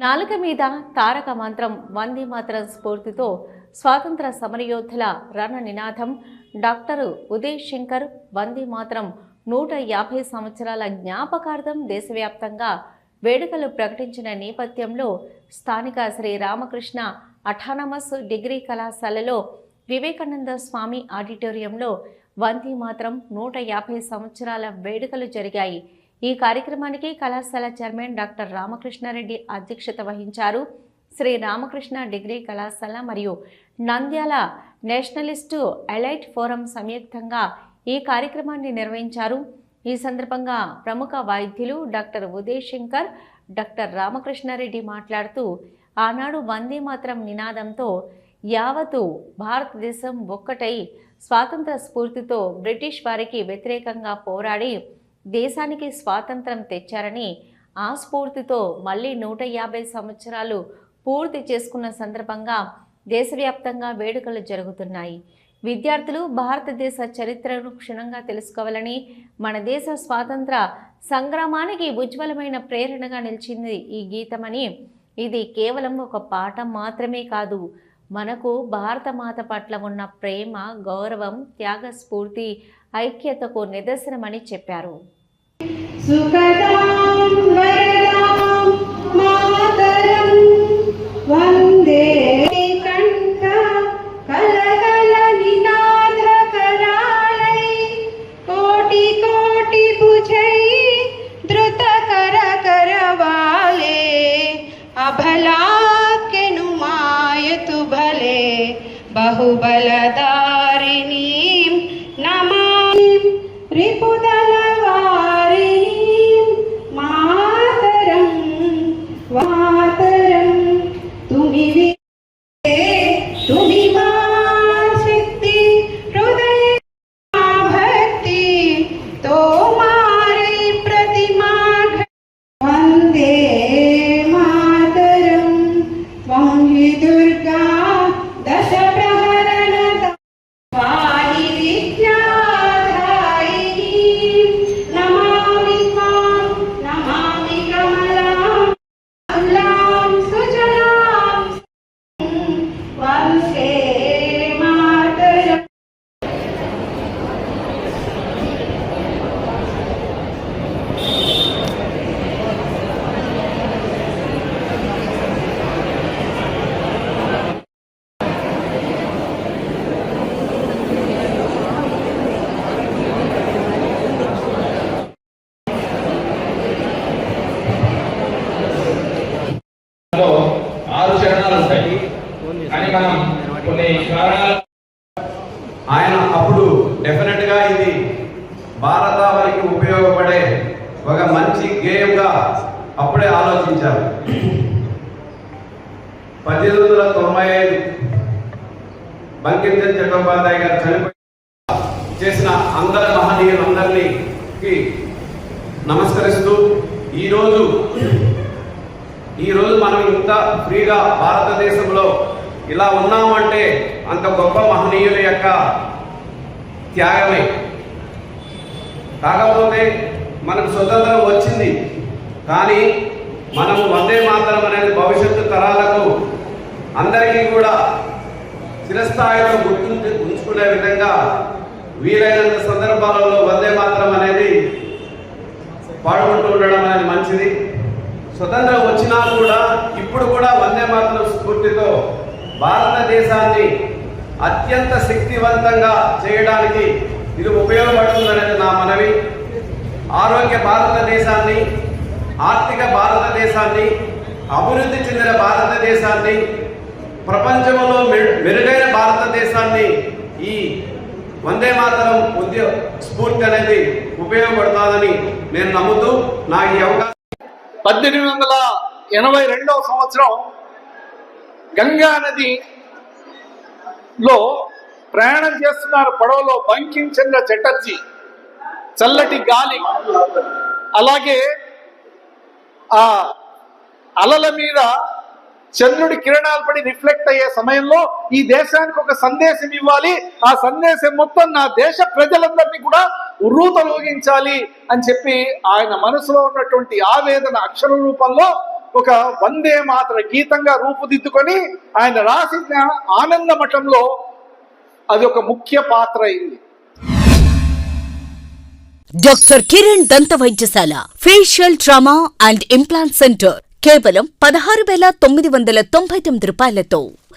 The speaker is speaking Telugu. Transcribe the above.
నాలుక మీద తారక మంత్రం వందే మాత్రం స్ఫూర్తితో స్వాతంత్ర సమరయోధుల రణ నినాదం డాక్టర్ ఉదయ్ శంకర్ వందే మాత్రం నూట యాభై సంవత్సరాల జ్ఞాపకార్థం దేశవ్యాప్తంగా వేడుకలు ప్రకటించిన నేపథ్యంలో స్థానిక శ్రీ రామకృష్ణ అఠానమస్ డిగ్రీ కళాశాలలో వివేకానంద స్వామి ఆడిటోరియంలో వందే మాత్రం నూట యాభై సంవత్సరాల వేడుకలు జరిగాయి. ఈ కార్యక్రమానికి కళాశాల చైర్మన్ డాక్టర్ రామకృష్ణారెడ్డి అధ్యక్షత వహించారు. శ్రీ రామకృష్ణ డిగ్రీ కళాశాల మరియు నంద్యాల నేషనలిస్టు ఎలైట్ ఫోరం సంయుక్తంగా ఈ కార్యక్రమాన్ని నిర్వహించారు. ఈ సందర్భంగా ప్రముఖ వైద్యులు డాక్టర్ ఉదయ్ శంకర్ డాక్టర్ రామకృష్ణారెడ్డి మాట్లాడుతూ ఆనాడు వందే మాత్రం నినాదంతో యావత్తు భారతదేశం ఒక్కటై స్వాతంత్ర స్ఫూర్తితో బ్రిటిష్ వారికి వ్యతిరేకంగా పోరాడి దేశానికి స్వాతంత్రం తెచ్చారని ఆ స్ఫూర్తితో మళ్ళీ నూట యాభై సంవత్సరాలు పూర్తి చేసుకున్న సందర్భంగా దేశవ్యాప్తంగా వేడుకలు జరుగుతున్నాయి. విద్యార్థులు భారతదేశ చరిత్రను క్షుణ్ణంగా తెలుసుకోవాలని మన దేశ స్వాతంత్ర సంగ్రామానికి ఉజ్వలమైన ప్రేరణగా నిలిచింది ఈ గీతమని. ఇది కేవలం ఒక పాఠం మాత్రమే కాదు మనకు భారతమాత పట్ల ఉన్న ప్రేమ గౌరవం త్యాగస్ఫూర్తి ఐక్యతకు నిదర్శనమని చెప్పారు. వందే. కంఠ కలకల నినా బహుబలదారిణీం నమామిం రిపుదలవారిణీం మాతరం మాతరం తుమి తుమి మా అప్పుడే ఆలోచించారు. పద్దెనిమిది వందల తొంభై ఐదు బంకించంద్ర చట్టోపాధ్యాయ గారు చనిపోయి చేసిన అందరి మహనీయులందరినీ నమస్కరిస్తూ ఈరోజు ఈరోజు మనం ఇంత ఫ్రీగా భారతదేశంలో ఇలా ఉన్నామంటే అంత గొప్ప మహనీయుల యొక్క త్యాగమే. కాకపోతే మనకు స్వతంత్రం వచ్చింది. కానీ మనము వందే మాతరం అనేది భవిష్యత్తు తరాలకు అందరికీ కూడా చిరస్థాయిలో గుర్తు ఉంచుకునే విధంగా వీలైనంత సందర్భాలలో వందే మాతరం అనేది పాడుకుంటూ ఉండడం అనేది మంచిది. స్వతంత్రం వచ్చినా కూడా ఇప్పుడు కూడా వందే మాతరం స్ఫూర్తితో భారతదేశాన్ని అత్యంత శక్తివంతంగా చేయడానికి ఇది ఉపయోగపడుతుందనేది నా మనవి. ఆరోగ్య భారతదేశాన్ని ఆర్థిక భారతదేశాన్ని అభివృద్ధి చెందిన భారతదేశాన్ని ప్రపంచంలో మెరుగైన భారతదేశాన్ని ఈ వందే మాతరం ఉద్య స్ఫూర్తి అనేది ఉపయోగపడుతుందని నేను నమ్ముతూ నా ఈ అవకాశం పద్దెనిమిది వందల ఎనభై రెండవ సంవత్సరం గంగా నది లో ప్రయాణం చేస్తున్నారు పడవలో బంకిం చంద్ర చటర్జీ చల్లటి గాలి. అలాగే ఆ అలల మీద చంద్రుడి కిరణాలు పడి రిఫ్లెక్ట్ అయ్యే సమయంలో ఈ దేశానికి ఒక సందేశం ఇవ్వాలి. ఆ సందేశం మొత్తం నా దేశ ప్రజలందరినీ కూడా ఉర్రూతలోగించాలి అని చెప్పి ఆయన మనసులో ఉన్నటువంటి ఆవేదన అక్షర రూపంలో ఒక వందే మాత్ర గీతంగా రూపుదిద్దుకొని ఆయన రాసిన ఆనంద మఠంలో అది ఒక ముఖ్య పాత్ర అయింది. డాక్టర్ కిరణ్ దంత వైద్యశాల facial trauma and implant centre కేవలం పదహారు వేల తొమ్మిది వందల తొంభై తొమ్మిది రూపాయలతో